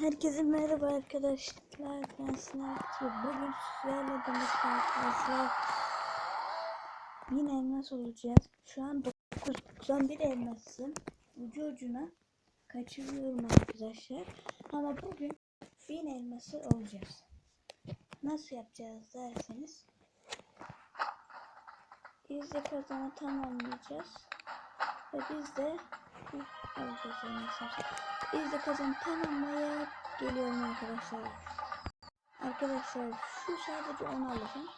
Herkese merhaba arkadaşlar. Ben Sınavcı. Bugün sizlerle birlikte arkadaşlar bin elmas olacağız. Şu an 91 elmasım. Ucu ucuna kaçırıyorum arkadaşlar. Ama bugün bin elması olacağız. Nasıl yapacağız derseniz izle kazanı tamamlayacağız. Ve biz de alacağız elmasımızı. Biz de kazan tamamlayıp geliyorum arkadaşlar. Arkadaşlar şu sadece onu alacağım.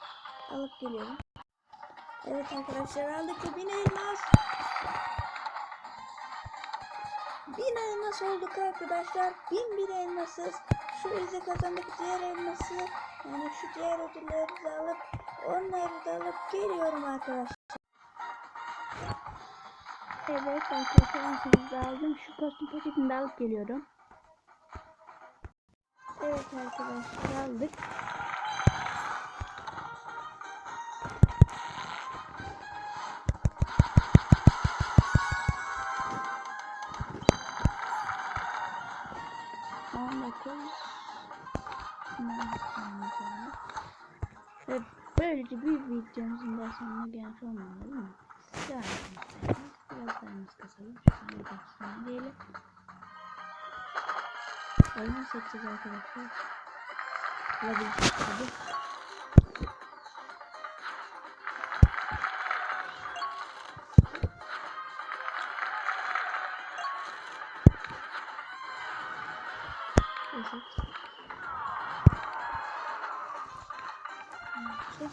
Alıp geliyorum. Evet arkadaşlar aldık bin elmas. Bin elmas olduk arkadaşlar. Bin bir elmasız. Şu izle kazandık diğer elması. Yani şu diğer ödülleri de alıp onları da alıp geliyorum arkadaşlar. Evet arkadaşlar ben sizi de aldım. Şu kostüm paketini de alıp geliyorum. Evet arkadaşlar aldık. Ve böylece bir videomuzun daha sonuna gelmiş olmalı değil? Devam edelim müzik kasalım. Şu saniye baksana diyelim. Oyunu seçeceğiz arkadaşlar. Olabilecek tabi. Evet. Evet.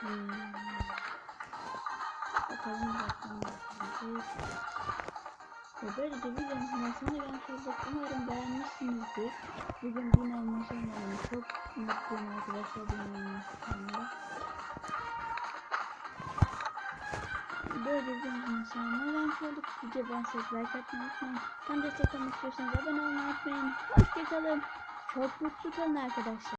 Hmm. Bakalım bakalım bakalım. Ve böylece videomuzun sonuna gelmiş olduk. Umarım beğenmişsinizdir. Bugün bin elmas olmadım. Çok mutluyum arkadaşlar sonunda. Böyle videomuzun sonuna gelmiş olduk. Video ben size like atmayı unutmayın. Tam destek olmak istiyorsanız abone olmayı unutmayın. Hoşçakalın. Çok mutlu kalın arkadaşlar.